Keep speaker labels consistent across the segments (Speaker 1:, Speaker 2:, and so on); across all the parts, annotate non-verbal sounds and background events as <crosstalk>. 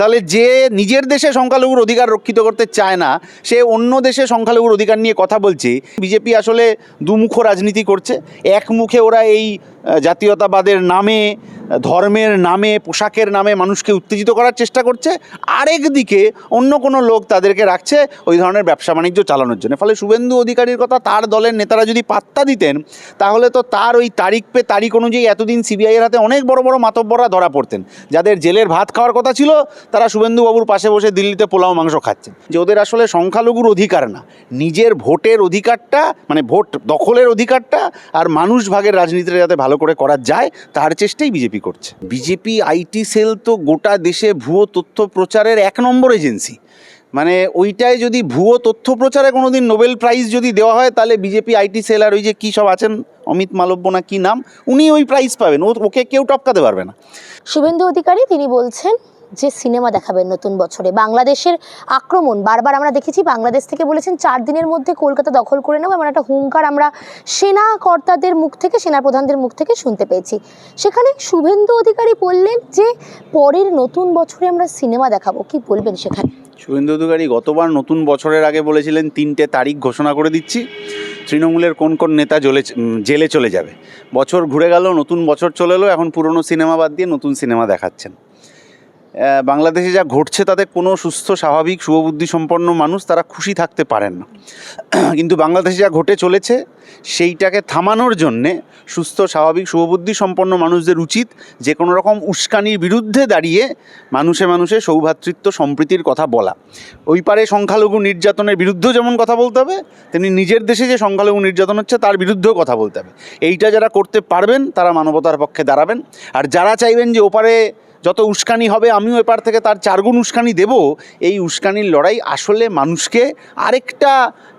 Speaker 1: তাহলে যে নিজের দেশে সংখ্যালঘুর অধিকার রক্ষিত করতে চায় না, সে অন্য দেশে সংখ্যালঘুর অধিকার নিয়ে কথা বলছে। বিজেপি আসলে দুমুখ রাজনীতি করছে। এক মুখে ওরা এই জাতীয়তাবাদের নামে, ধর্মের নামে, পোশাকের নামে মানুষকে উত্তেজিত করার চেষ্টা করছে। আরেক দিকে অন্য কোনো লোক তাদেরকে রাখছে ওই ধরনের ব্যবসা বাণিজ্য চালানোর জন্য। ফলে শুভেন্দু অধিকারীর কথা তার দলের নেতারা যদি পাত্তা দিতেন, তাহলে তো তার ওই তারিখ পে তারিখ অনুযায়ী এতদিন সিবিআইয়ের হাতে অনেক বড় বড় মাতব্বররা ধরা পড়তেন। যাদের জেলের ভাত খাওয়ার কথা ছিল, তারা শুভেন্দুবাবুর পাশে বসে দিল্লিতে পোলাও মাংস খাচ্ছেন। যে ওদের আসলে সংখ্যালঘুর অধিকার না। নিজের ভোটের অধিকারটা মানে ভোট দখলের অধিকারটা আর মানুষ ভাগের রাজনীতিটা যাতে ভালো করে করা যায় তার চেষ্টাই বিজেপি করছে। বিজেপি আইটি সেল তো গোটা দেশে ভুয়ো তথ্য প্রচারের এক নম্বর এজেন্সি। মানে ওইটায় যদি ভুয়ো তথ্য প্রচারে কোনো দিন নোবেল প্রাইজ যদি দেওয়া হয় তাহলে বিজেপি আইটি সেল আর ওই যে কী সব আছেন অমিত মালব্য না কী নাম উনি ওই প্রাইজ পাবেন। ও ওকে কেউ টপকাতে পারবে না।
Speaker 2: শুভেন্দু অধিকারী তিনি বলছেন যে সিনেমা দেখাবেন নতুন বছরে। বাংলাদেশের আক্রমণ, বারবার আমরা দেখেছি, বাংলাদেশ থেকে বলেছেন চার দিনের মধ্যে কলকাতা দখল করে নেব এমন একটা হুঙ্কার আমরা সেনা কর্তাদের মুখ থেকে সেনা প্রধানদের মুখ থেকে শুনতে পেয়েছি। সেখানে শুভেন্দু অধিকারী বললেন যে, পরের নতুন বছরে আমরা সিনেমা দেখাবো। কি বলবেন সেখানে?
Speaker 1: শুভেন্দু অধিকারী, গতবার নতুন বছরের আগে বলেছিলেন, তিনটে তারিখ ঘোষণা করে দিচ্ছি। তৃণমূলের কোন কোন নেতা জলে জেলে চলে যাবে। বছর ঘুরে গেল, নতুন বছর চলে এলো, এখন পুরনো সিনেমা বাদ দিয়ে নতুন সিনেমা দেখাচ্ছেন। বাংলাদেশে যা ঘটছে তাতে কোনো সুস্থ, স্বাভাবিক শুভবুদ্ধি সম্পন্ন মানুষ তারা খুশি থাকতে পারেন না। <clears throat> কিন্তু বাংলাদেশে যা ঘটে চলেছে, সেইটাকে থামানোর জন্যে সুস্থ, স্বাভাবিক শুভবুদ্ধি সম্পন্ন মানুষদের উচিত যে কোনো রকম উস্কানির বিরুদ্ধে দাঁড়িয়ে মানুষে মানুষে সৌভ্রাতৃত্ব সম্প্রীতির কথা বলা। ওই পারে সংখ্যালঘু নির্যাতনের বিরুদ্ধেও যেমন কথা বলতে হবে, তেমনি নিজের দেশে যে সংখ্যালঘু নির্যাতন হচ্ছে, তার বিরুদ্ধেও কথা বলতে হবে। এইটা যারা করতে পারবেন, তারা মানবতার পক্ষে দাঁড়াবেন। আর যারা চাইবেন যে ওপারে যত উস্কানি হবে, আমিও এপার থেকে তার চারগুণ উস্কানি দেব। এই উস্কানির লড়াই আসলে মানুষকে আরেকটা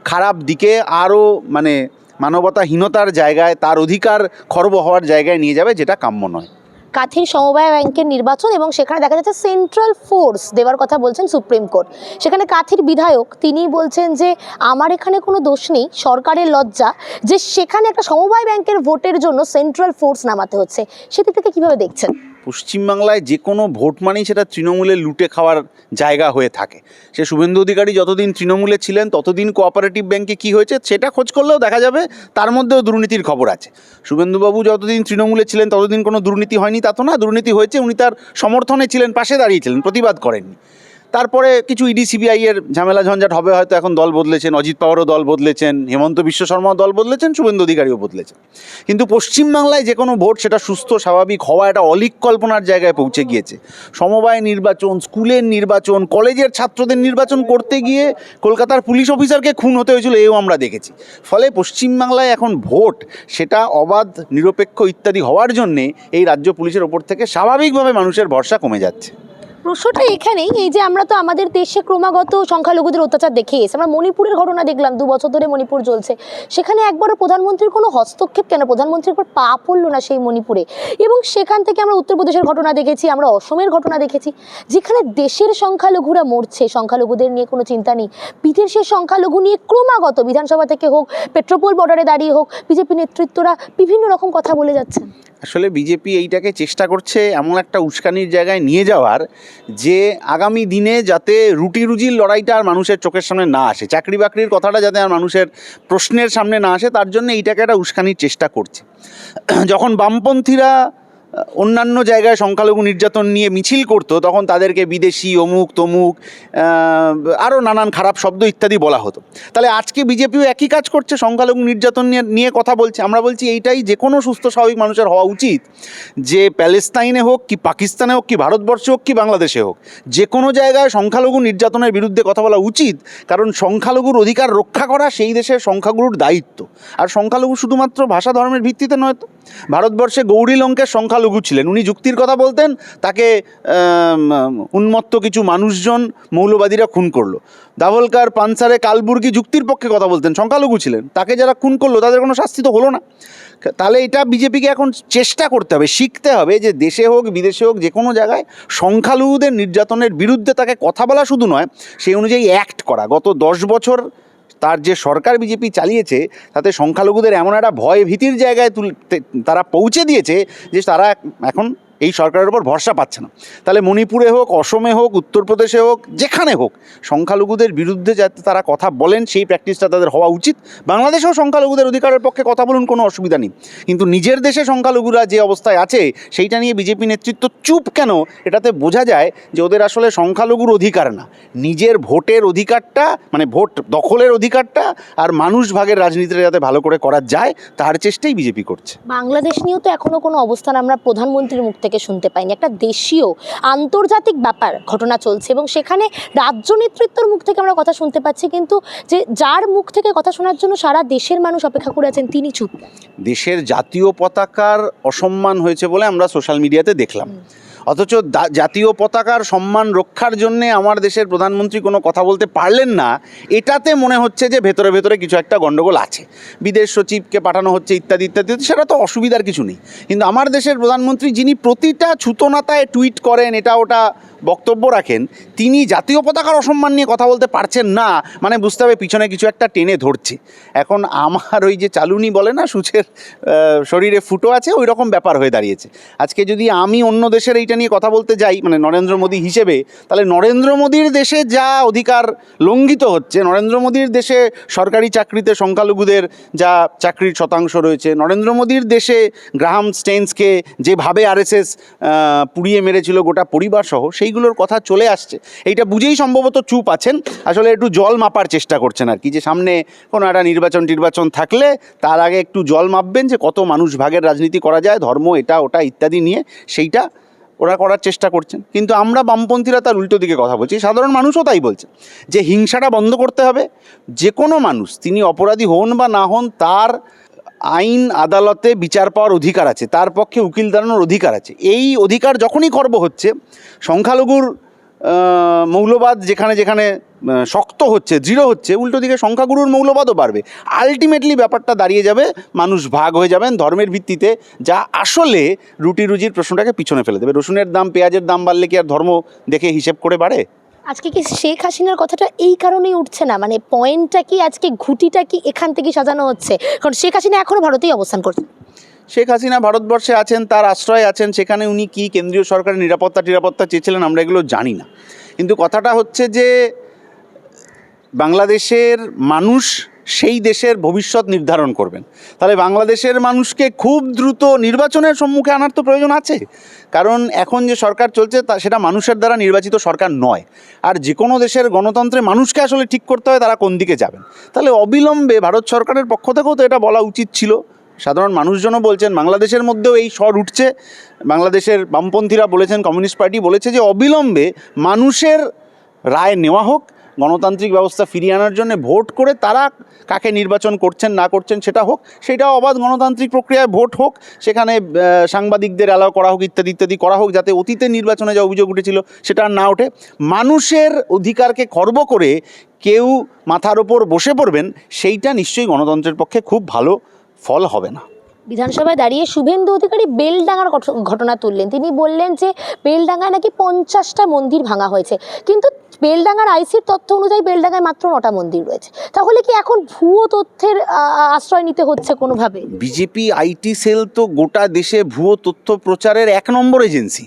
Speaker 1: খারাপ দিকে, আরও মানে মানবতাহীনতার জায়গায়, তার অধিকার খর্ব হওয়ার জায়গায় নিয়ে যাবে, যেটা কাম্য নয়।
Speaker 2: কাথির সমবায় ব্যাংকের নির্বাচন এবং সেখানে দেখা যাচ্ছে সেন্ট্রাল ফোর্স দেওয়ার কথা বলছেন সুপ্রিম কোর্ট। সেখানে কাথির বিধায়ক, তিনি বলছেন যে, আমার এখানে কোনো দোষ নেই, সরকারের লজ্জা যে সেখানে একটা সমবায় ব্যাংকের ভোটের জন্য সেন্ট্রাল ফোর্স নামাতে হচ্ছে। সেদিক থেকে কীভাবে দেখছেন?
Speaker 1: পশ্চিমবাংলায় যে কোনো ভোট মানেই সেটা তৃণমূলে লুটে খাওয়ার জায়গা হয়ে থাকে। সে শুভেন্দু অধিকারী যতদিন তৃণমূলে ছিলেন, ততদিন কোঅপারেটিভ ব্যাংকে কি হয়েছে সেটা খোঁজ করলেও দেখা যাবে তার মধ্যেও দুর্নীতির খবর আছে। শুভেন্দুবাবু যতদিন তৃণমূলে ছিলেন, ততদিন কোনো দুর্নীতি হয়নি, তা তো না, দুর্নীতি হয়েছে, উনি তার সমর্থনে ছিলেন, পাশে দাঁড়িয়েছিলেন প্রতিবাদ করেননি। তারপরে কিছু ইডি সিবিআই এর ঝামেলা ঝঞ্ঝাট হবে, হয়তো এখন দল বদলেছেন, অজিত পাওয়ারও দল বদলেছেন, হেমন্ত বিশ্ব শর্মাও দল বদলেছেন, শুভেন্দু অধিকারীও বদলেছেন। কিন্তু পশ্চিমবাংলায় যে কোনো ভোট সেটা সুস্থ, স্বাভাবিক হওয়া একটা অলিক কল্পনার জায়গায় পৌঁছে গিয়েছে। সমবায় নির্বাচন, স্কুলের নির্বাচন, কলেজের ছাত্রদের নির্বাচন করতে গিয়ে কলকাতার পুলিশ অফিসারকে খুন হতে হয়েছিল, এও আমরা দেখেছি। ফলে পশ্চিমবাংলায় এখন ভোট সেটা অবাধ, নিরপেক্ষ ইত্যাদি হওয়ার জন্যে এই রাজ্য পুলিশের ওপর থেকে স্বাভাবিকভাবে মানুষের ভরসা কমে যাচ্ছে।
Speaker 2: প্রশ্নটা এখানেই, এই যে আমরা তো আমাদের দেশে ক্রমাগত সংখ্যালঘুদের অত্যাচার দেখে এসে আমরা মণিপুরের ঘটনা দেখলাম, দু বছর ধরে মণিপুর চলছে সেখানে একবারও প্রধানমন্ত্রীর কোনো হস্তক্ষেপ কেন? প্রধানমন্ত্রীর উপর পা পড়ল না সেই মণিপুরে। এবং সেখান থেকে আমরা উত্তরপ্রদেশের ঘটনা দেখেছি, আমরা অসমের ঘটনা দেখেছি। যেখানে দেশের সংখ্যালঘুরা মরছে, সংখ্যালঘুদের নিয়ে কোনো চিন্তা নেই। বিদেশের সংখ্যালঘু নিয়ে ক্রমাগত বিধানসভা থেকে হোক, পেট্রোপোল বর্ডারে দাঁড়িয়ে হোক, বিজেপি নেতৃত্বরা বিভিন্ন রকম কথা বলে যাচ্ছেন।
Speaker 1: আসলে বিজেপি এইটাকে চেষ্টা করছে এমন একটা উস্কানির জায়গায় নিয়ে যাওয়ার যে আগামী দিনে যাতে রুটি রুজির লড়াইটা আর মানুষের চোখের সামনে না আসে চাকরি বাকরির কথাটা যাতে আর মানুষের প্রশ্নের সামনে না আসে, তার জন্য এইটাকে একটা উস্কানির চেষ্টা করছে। যখন বামপন্থীরা অন্যান্য জায়গায় সংখ্যালঘু নির্যাতন নিয়ে মিছিল করতো, তখন তাদেরকে বিদেশি, অমুক, তমুক আরও নানান খারাপ শব্দ ইত্যাদি বলা হতো। তাহলে আজকে বিজেপিও একই কাজ করছে, সংখ্যালঘু নির্যাতন নিয়ে নিয়ে কথা বলছে। আমরা বলছি এইটাই যে কোনো সুস্থ, স্বাভাবিক মানুষের হওয়া উচিত, যে প্যালেস্তাইনে হোক কি পাকিস্তানে হোক কি ভারতবর্ষে হোক কি বাংলাদেশে হোক যে কোনো জায়গায় সংখ্যালঘু নির্যাতনের বিরুদ্ধে কথা বলা উচিত, কারণ সংখ্যালঘুর অধিকার রক্ষা করা সেই দেশের সংখ্যাগুরুর দায়িত্ব। আর সংখ্যালঘু শুধুমাত্র ভাষা ধর্মের ভিত্তিতে নয় তো। ভারতবর্ষে গৌরী লঙ্কের সংখ্যালঘু ছিলেন। উনি যুক্তির কথা বলতেন, তাকে উন্মত্ত কিছু মানুষজন, মৌলবাদীরা খুন করল। দাভলকার পানসারে কালবুর্গি যুক্তির পক্ষে কথা বলতেন, সংখ্যালঘু ছিলেন। তাকে যারা খুন করল, তাদের কোনো শাস্তি তো হলো না। তাহলে এটা বিজেপিকে এখন চেষ্টা করতে হবে, শিখতে হবে যে দেশে হোক, বিদেশে হোক যে কোনো জায়গায় সংখ্যালঘুদের নির্যাতনের বিরুদ্ধে তাকে কথা বলা শুধু নয়, সেই অনুযায়ী অ্যাক্ট করা। গত দশ বছর তার যে সরকার বিজেপি চালিয়েছে, তাতে সংখ্যালঘুদের এমন একটা ভয় ভীতির জায়গায় তুলতে তারা পৌঁছে দিয়েছে যে তারা এখন এই সরকারের উপর ভরসা পাচ্ছে না। তাহলে মণিপুরে হোক, অসমে হোক, উত্তরপ্রদেশে হোক, যেখানে হোক, সংখ্যালঘুদের বিরুদ্ধে যাতে তারা কথা বলেন, সেই প্র্যাকটিসটা তাদের হওয়া উচিত। বাংলাদেশেও সংখ্যালঘুদের অধিকারের পক্ষে কথা বলুন, কোনো অসুবিধা নেই। কিন্তু নিজের দেশে সংখ্যালঘুরা যে অবস্থায় আছে, সেইটা নিয়ে বিজেপি নেতৃত্ব চুপ কেন? এটাতে বোঝা যায় যে ওদের আসলে সংখ্যালঘুর অধিকার না। নিজের ভোটের অধিকারটা মানে ভোট দখলের অধিকারটা আর মানুষ ভাগের রাজনীতিটা যাতে ভালো করে করা যায়, তার চেষ্টাই বিজেপি করছে।
Speaker 2: বাংলাদেশ নিয়েও তো এখনও কোনো অবস্থান আমরা প্রধানমন্ত্রীর মুখ থেকে শুনতে পাইনি। একটা দেশীয় আন্তর্জাতিক ব্যাপার ঘটনা চলছে এবং সেখানে রাজ্য নেতৃত্বর মুখ থেকে আমরা কথা শুনতে পাচ্ছি কিন্তু যে যার মুখ থেকে কথা শোনার জন্য সারা দেশের মানুষ অপেক্ষা করে আছেন তিনি চুপ।
Speaker 1: দেশের জাতীয় পতাকার অসম্মান হয়েছে বলে আমরা সোশ্যাল মিডিয়াতে দেখলাম। অথচ জাতীয় পতাকার সম্মান রক্ষার জন্যে আমার দেশের প্রধানমন্ত্রী কোনো কথা বলতে পারলেন না, এটাতে মনে হচ্ছে যে ভেতরে ভেতরে কিছু একটা গণ্ডগোল আছে। বিদেশ সচিবকে পাঠানো হচ্ছে ইত্যাদি ইত্যাদি সেটা তো অসুবিধার কিছু নেই। কিন্তু আমার দেশের প্রধানমন্ত্রী যিনি প্রতিটা ছুতনাতায় টুইট করেন, এটা ওটা বক্তব্য রাখেন, তিনি জাতীয় পতাকার অসম্মান নিয়ে কথা বলতে পারছেন না মানে বুঝতে হবে পিছনে কিছু একটা টেনে ধরছে। এখন আমার ওই যে চালুনি বলে না, সূচের শরীরে ফুটো আছে, ওই রকম ব্যাপার হয়ে দাঁড়িয়েছে। আজকে যদি আমি অন্য দেশের এইটা নিয়ে কথা বলতে যাই মানে নরেন্দ্র মোদী হিসেবে, তাহলে নরেন্দ্র মোদীর দেশে যা অধিকার লঙ্ঘিত হচ্ছে, নরেন্দ্র মোদীর দেশে সরকারি চাকরিতে সংখ্যালঘুদের যা চাকরির শতাংশ রয়েছে, নরেন্দ্র মোদীর দেশে গ্রাহাম স্টেন্সকে যেভাবে আরএসএস পুড়িয়ে মেরেছিল গোটা পরিবার সহ, সেইগুলোর কথা চলে আসছে। এইটা বুঝেই সম্ভবত চুপ আছেন। আসলে একটু জল মাপার চেষ্টা করছেন আর কি, যে সামনে কোনো একটা নির্বাচন টির্বাচন থাকলে তার আগে একটু জল মাপবেন যে কত মানুষ ভাগের রাজনীতি করা যায়, ধর্ম এটা, ওটা ইত্যাদি নিয়ে, সেইটা ওরা করার চেষ্টা করছেন। কিন্তু আমরা বামপন্থীরা তার উল্টো দিকে কথা বলছি। সাধারণ মানুষও তাই বলছে। যে হিংসাটা বন্ধ করতে হবে। যে কোনো মানুষ, তিনি অপরাধী হন বা না হন, তার আইন, আদালতে বিচার পাওয়ার অধিকার আছে। তার পক্ষে উকিল দাঁড়ানোর অধিকার আছে। এই অধিকার যখনই খর্ব হচ্ছে, সংখ্যালঘুর মৌলবাদ যেখানে যেখানে শক্ত হচ্ছে, দৃঢ় হচ্ছে, উল্টো দিকে সংখ্যাগুরুর মৌলবাদও বাড়বে। আলটিমেটলি ব্যাপারটা দাঁড়িয়ে যাবে, মানুষ ভাগ হয়ে যাবেন ধর্মের ভিত্তিতে, যা আসলে রুটি রুজির প্রশ্নটাকে পিছনে ফেলে দেবে। রসুনের দাম, পেঁয়াজের দাম বাড়লে কি আর ধর্ম দেখে হিসেব করে বাড়ে?
Speaker 2: আজকে কি শেখ হাসিনার কথাটা এই কারণেই উঠছে না? মানে পয়েন্টটা কি, আজকে ঘুটিটা কি এখান থেকে সাজানো হচ্ছে? কারণ শেখ হাসিনা এখনও ভারতেই অবস্থান করছে।
Speaker 1: শেখ হাসিনা ভারতবর্ষে আছেন, তার আশ্রয় আছেন, সেখানে উনি কি কেন্দ্রীয় সরকারের নিরাপত্তা টিরাপত্তা চেয়েছিলেন আমরা এগুলো জানি না। কিন্তু কথাটা হচ্ছে যে, বাংলাদেশের মানুষ সেই দেশের ভবিষ্যৎ নির্ধারণ করবেন। তাহলে বাংলাদেশের মানুষকে খুব দ্রুত নির্বাচনের সম্মুখে আনার তো প্রয়োজন আছে। কারণ এখন যে সরকার চলছে, তা সেটা মানুষের দ্বারা নির্বাচিত সরকার নয়। আর যে কোনো দেশের গণতন্ত্রে মানুষকে আসলে ঠিক করতে হয়, তারা কোন দিকে যাবেন। তাহলে অবিলম্বে ভারত সরকারের পক্ষ থেকেও তো এটা বলা উচিত ছিল। সাধারণ মানুষজনও বলছেন, বাংলাদেশের মধ্যেও এই স্বর উঠছে। বাংলাদেশের বামপন্থীরা বলেছেন, কমিউনিস্ট পার্টি বলেছে যে অবিলম্বে মানুষের রায় নেওয়া হোক, গণতান্ত্রিক ব্যবস্থা ফিরিয়ে আনার জন্য ভোট করে তারা কাকে নির্বাচন করছেন, না করছেন সেটা হোক, সেটাও অবাধ গণতান্ত্রিক প্রক্রিয়ায় ভোট হোক, সেখানে সাংবাদিকদের অ্যালাউ করা হোক, ইত্যাদি ইত্যাদি করা হোক, যাতে অতীতে নির্বাচনে যা অভিযোগ উঠেছিল সেটা আর না ওঠে। মানুষের অধিকারকে খর্ব করে কেউ মাথার ওপর বসে পড়বেন, সেইটা নিশ্চয়ই গণতন্ত্রের পক্ষে খুব ভালো ফল হবে না।
Speaker 2: বিধানসভায় দাঁড়িয়ে শুভেন্দু অধিকারী বেলডাঙ্গার ঘটনা তুললেন। তিনি বললেন যে বেলডাঙ্গায় নাকি পঞ্চাশটা মন্দির ভাঙা হয়েছে। কিন্তু বেলডাঙ্গার আইসির তথ্য অনুযায়ী বেলডাঙ্গায় মাত্র নটা মন্দির রয়েছে। তাহলে কি এখন ভুয়ো তথ্যের আশ্রয় নিতে হচ্ছে কোনোভাবে?
Speaker 1: বিজেপি আইটি সেল তো গোটা দেশে ভুয়ো তথ্য প্রচারের এক নম্বর এজেন্সি।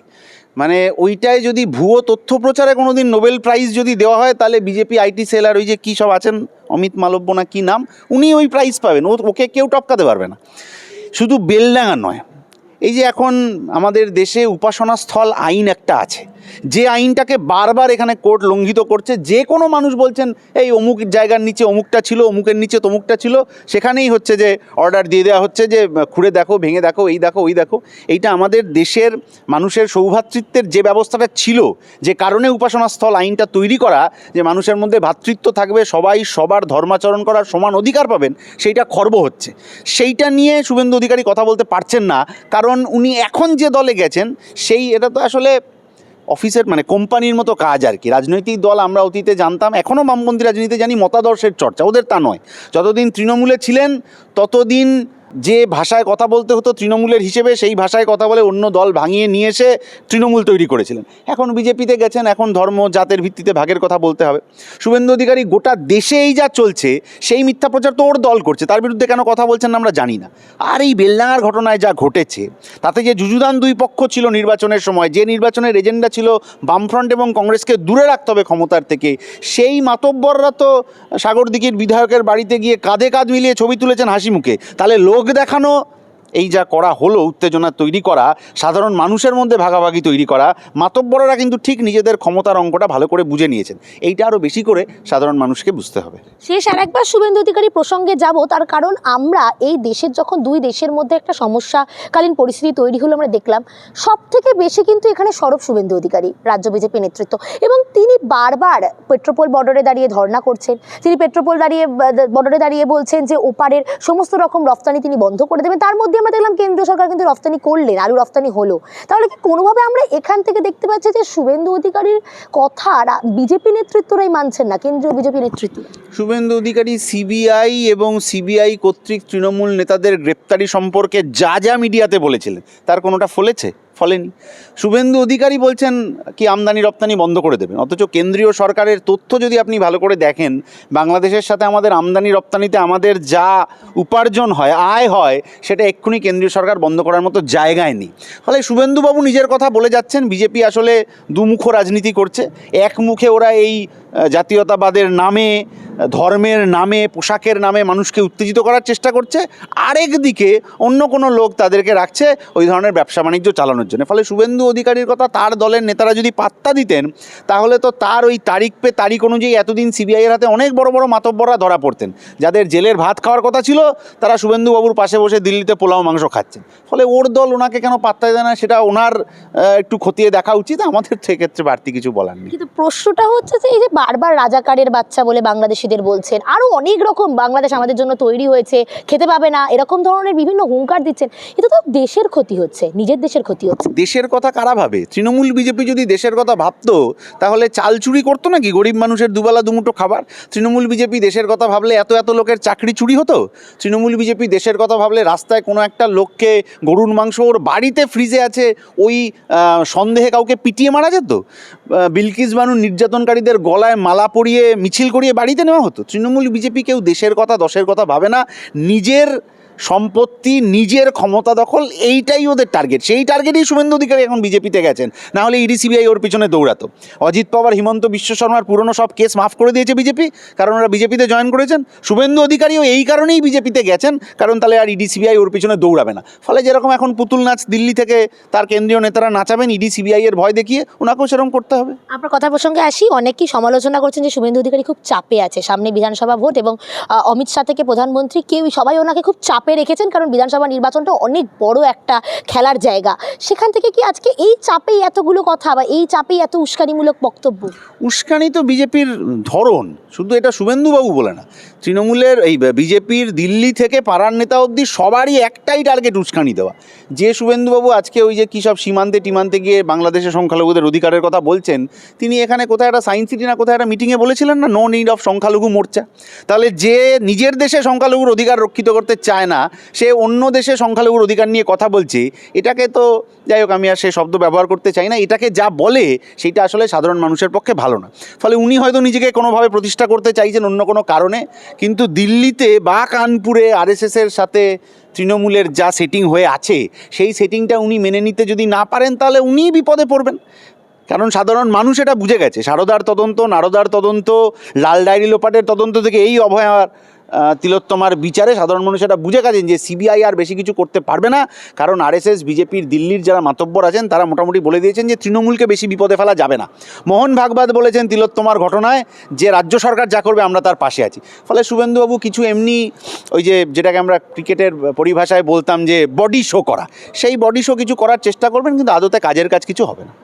Speaker 1: মানে ওইটাই যদি ভুয়ো তথ্য প্রচারে কোনোদিন নোবেল প্রাইজ যদি দেওয়া হয়, তাহলে বিজেপি, আইটি সেল আর ওই যে কী সব আছেন, অমিত মালব্য না কী নাম, উনি ওই প্রাইজ পাবেন। ওকে কেউ টপকাতে পারবে না। শুধু বেলডাঙা নয়, এই যে এখন আমাদের দেশে উপাসনা স্থল আইন একটা আছে। যে আইনটাকে বারবার এখানে কোর্ট লঙ্ঘিত করছে, যে কোনো মানুষ বলছেন, এই অমুক জায়গার নিচে অমুকটা ছিল, অমুকের নিচে তমুকটা ছিল। সেখানেই হচ্ছে যে অর্ডার দিয়ে দেওয়া হচ্ছে যে, খুঁড়ে দেখো, ভেঙে দেখো, এই দেখো, ওই দেখো। এইটা আমাদের দেশের মানুষের সৌভাতৃত্বের যে ব্যবস্থাটা ছিল, যে কারণে উপাসনা স্থল আইনটা তৈরি করা, যে মানুষের মধ্যে ভ্রাতৃত্ব থাকবে, সবাই সবার ধর্মাচরণ করার সমান অধিকার পাবেন, সেইটা খর্ব হচ্ছে। সেইটা নিয়ে শুভেন্দু অধিকারী কথা বলতে পারছেন না, কারণ উনি এখন যে দলে গেছেন, সেই, এটা তো আসলে অফিসের মানে কোম্পানির মতো কাজ আর কি। রাজনৈতিক দল আমরা অতীতে জানতাম এখনও বামপন্থী রাজনীতি জানি মতাদর্শের চর্চা, ওদের তা নয়। যতদিন তৃণমূলে ছিলেন, ততদিন যে ভাষায় কথা বলতে হতো তৃণমূলের হিসেবে, সেই ভাষায় কথা বলে অন্য দল ভাঙিয়ে নিয়ে এসে তৃণমূল তৈরি করেছিলেন। এখন বিজেপিতে গেছেন, এখন ধর্ম, জাতের ভিত্তিতে ভাগের কথা বলতে হবে। শুভেন্দু অধিকারী গোটা দেশে এই যা চলছে, সেই মিথ্যা প্রচার তো ওর দল করছে, তার বিরুদ্ধে কেন কথা বলছেন আমরা জানি না। আর এই বেলডাঙার ঘটনায় যা ঘটেছে, তাতে যে যুযুদান দুই পক্ষ ছিল নির্বাচনের সময়, যে নির্বাচনের এজেন্ডা ছিল বামফ্রন্ট এবং কংগ্রেসকে দূরে রাখতে হবে ক্ষমতার থেকে, সেই মাতব্বররা তো সাগরদিঘির বিধায়কের বাড়িতে গিয়ে কাঁধে কাঁধ মিলিয়ে ছবি তুলেছেন হাসি মুখে। তাহলে লোক দেখানো এই যা করা হলো, উত্তেজনা তৈরি করা, সাধারণ মানুষের মধ্যে ভাগাভাগি তৈরি করা, মাতব্বররা কিন্তু ঠিক নিজেদের ক্ষমতার অঙ্কটা ভালো করে বুঝে নিয়েছেন। এইটা আরও বেশি করে সাধারণ মানুষকে বুঝতে হবে।
Speaker 2: শেষ আর একবার শুভেন্দু অধিকারী প্রসঙ্গে যাব, তার কারণ আমরা এই দেশের যখন দুই দেশের মধ্যে একটা সমস্যাকালীন পরিস্থিতি তৈরি হলো আমরা দেখলাম সব থেকে বেশি কিন্তু এখানে সরব শুভেন্দু অধিকারী, রাজ্য বিজেপি নেতৃত্ব। এবং তিনি বারবার পেট্রোপোল বর্ডারে দাঁড়িয়ে ধর্ণা করছেন। তিনি পেট্রোপোল দাঁড়িয়ে, বর্ডারে দাঁড়িয়ে বলছেন যে ওপারের সমস্ত রকম রফতানি তিনি বন্ধ করে দেবেন। তার মধ্যে আমরা দেখলাম, কেন্দ্রীয় সরকার কিন্তু রফতানি করলেন আলু রফতানি হলো। তাহলে কি কোনোভাবে আমরা এখান থেকে দেখতে পাচ্ছি যে শুভেন্দু অধিকারীর কথা বিজেপি নেতৃত্বরাই মানছেন না, কেন্দ্রীয় বিজেপি নেতৃত্ব?
Speaker 1: শুভেন্দু অধিকারী সিবিআই এবং সিবিআই কর্তৃক তৃণমূল নেতাদের গ্রেপ্তারি সম্পর্কে যা যা মিডিয়াতে বলেছিলেন, তার কোনোটা ফলেছে? ফলেনি। শুভেন্দু অধিকারী বলছেন কি আমদানি রপ্তানি বন্ধ করে দেবেন। অথচ কেন্দ্রীয় সরকারের তথ্য যদি আপনি ভালো করে দেখেন, বাংলাদেশের সাথে আমাদের আমদানি রপ্তানিতে আমাদের যা উপার্জন হয়, আয় হয়, সেটা এক্ষুনি কেন্দ্রীয় সরকার বন্ধ করার মতো জায়গায় নেই। ফলে শুভেন্দুবাবু নিজের কথা বলে যাচ্ছেন, বিজেপি আসলে দুমুখ রাজনীতি করছে। এক মুখে ওরা এই জাতীয়তাবাদের নামে, ধর্মের নামে, পোশাকের নামে মানুষকে উত্তেজিত করার চেষ্টা করছে। আরেক দিকে অন্য কোনো লোক তাদেরকে রাখছে ওই ধরনের ব্যবসা বাণিজ্য চালানোর জন্য। ফলে শুভেন্দু অধিকারীর কথা তার দলের নেতারা যদি পাত্তা দিতেন, তাহলে তো তার ওই তারিখ পে তারিখ অনুযায়ী এতদিন সিবিআইয়ের হাতে অনেক বড় বড় মাতব্বররা ধরা পড়তেন। যাদের জেলের ভাত খাওয়ার কথা ছিল, তারা শুভেন্দুবাবুর পাশে বসে দিল্লিতে পোলাও, মাংস খাচ্ছেন। ফলে ওর দল ওনাকে কেন পাত্তা দেয় না, সেটা ওনার একটু খতিয়ে দেখা উচিত। আমাদের সেক্ষেত্রে বাড়তি কিছু বলার নেই।
Speaker 2: কিন্তু প্রশ্নটা হচ্ছে যে, এই যে বারবার রাজাকারের বাচ্চা বলে বাংলাদেশিদের বলছেন। আরও অনেক রকম বাংলাদেশ আমাদের জন্য তৈরি হয়েছে, খেতে পাবে না, এরকম ধরনের বিভিন্ন হুঙ্কার দিচ্ছেন। এটা তো দেশের ক্ষতি হচ্ছে, নিজের দেশের ক্ষতি হচ্ছে।
Speaker 1: দেশের কথা কারা ভাবে? তৃণমূল বিজেপি যদি দেশের কথা ভাবতো, তাহলে চাল চুরি করতো নাকি গরিব মানুষের দুবেলা দুমুঠো খাবার? তৃণমূল বিজেপি দেশের কথা ভাবলে এত এত লোকের চাকরি চুরি হতো? তৃণমূল বিজেপি দেশের কথা ভাবলে রাস্তায় কোনো একটা লোককে গরুর মাংস ওর বাড়িতে ফ্রিজে আছে, ওই সন্দেহে কাউকে পিটিয়ে মারা যেত? বিলকিস বানু নির্যাতনকারীদের গলায় মালা পরিয়ে, মিছিল করিয়ে বাড়িতে নেওয়া হতো। তৃণমূল, বিজেপি কেউ দেশের কথা, দশের কথা ভাবে না। নিজের সম্পত্তি নিজের ক্ষমতা দখল, এইটাই ওদের টার্গেট সেই টার্গেটেই শুভেন্দু অধিকারী এখন বিজেপিতে গেছেন। না হলে ইডি সিবিআই ওর পিছনে দৌড়াতো। অজিত পাওয়ার, হিমন্ত বিশ্ব শর্মার পুরনো সব কেস মাফ করে দিয়েছে বিজেপি, কারণ ওরা বিজেপিতে জয়েন করেছেন। শুভেন্দু অধিকারীও এই কারণেই বিজেপিতে গেছেন, কারণ তাহলে আর ইডি সিবিআই ওর পিছনে দৌড়াবে না। ফলে যেরকম এখন পুতুল নাচ দিল্লি থেকে তার কেন্দ্রীয় নেতারা নাচাবেন, ইডি সিবিআই এর ভয় দেখিয়ে ওনাকেও সেরকম করতে হবে।
Speaker 2: আপনার কথা প্রসঙ্গে আসি, অনেকেই সমালোচনা করছেন যে শুভেন্দু অধিকারী খুব চাপে আছে, সামনে বিধানসভা ভোট এবং অমিত শাহ থেকে প্রধানমন্ত্রী, কেউই সবাই ওনাকে খুব চাপে রেখেছেন, কারণ বিধানসভা নির্বাচনটা অনেক বড় একটা খেলার জায়গা। সেখান থেকে কি আজকে এই চাপেই এতগুলো কথা বা এই চাপেই এত উস্কানিমূলক বক্তব্য?
Speaker 1: উস্কানি তো বিজেপির ধরন, শুধু এটা শুভেন্দুবাবু বলে না। তৃণমূলের এই বিজেপির দিল্লি থেকে পাড়ার নেতা অবধি সবারই একটাই টার্গেট উস্কানি দেওয়া। যে শুভেন্দুবাবু আজকে ওই যে কী সব সীমান্তে টিমান্তে গিয়ে বাংলাদেশের সংখ্যালঘুদের অধিকারের কথা বলছেন, তিনি এখানে কোথায় একটা সায়েন্স সিটি না কোথায় একটা মিটিংয়ে বলেছিলেন না নো নিড অফ সংখ্যালঘু মোর্চা তাহলে যে নিজের দেশে সংখ্যালঘুর অধিকার রক্ষিত করতে চায় না সে অন্য দেশে সংখ্যালঘুর অধিকার নিয়ে কথা বলছে, এটাকে তো যাই হোক আমি আর সে শব্দ ব্যবহার করতে চাই না, এটাকে যা বলে সেটা আসলে সাধারণ মানুষের পক্ষে ভালো না। ফলে উনি হয়তো নিজেকে কোনোভাবে প্রতিষ্ঠা করতে চাইছেন অন্য কোনো কারণে, কিন্তু দিল্লিতে বা কানপুরে আরএসএসের সাথে তৃণমূলের যা সেটিং হয়ে আছে, সেই সেটিংটা উনি মেনে নিতে যদি না পারেন, তাহলে উনিই বিপদে পড়বেন। কারণ সাধারণ মানুষ এটা বুঝে গেছে। সারদার তদন্ত, নারদার তদন্ত, লাল ডায়েরি লোপাটের তদন্ত থেকে এই অভয়ার তিলোত্তমার বিচারে সাধারণ মানুষ এটা বুঝে গেছেন যে সিবিআই আর বেশি কিছু করতে পারবে না। কারণ আরএসএস, বিজেপির, দিল্লির যারা মাতব্বর আছেন, তারা মোটামুটি বলে দিয়েছেন যে তৃণমূলকে বেশি বিপদে ফেলা যাবে না। মোহন ভাগবত বলেছেন তিলোত্তমার ঘটনায় যে রাজ্য সরকার যা করবে আমরা তার পাশে আছি। ফলে শুভেন্দুবাবু কিছু এমনি ওই যে যেটাকে আমরা ক্রিকেটের পরিভাষায় বলতাম যে বডি শো করা। সেই বডি শো কিছু করার চেষ্টা করবেন, কিন্তু আদতে কাজের কাজ কিছু হবে না।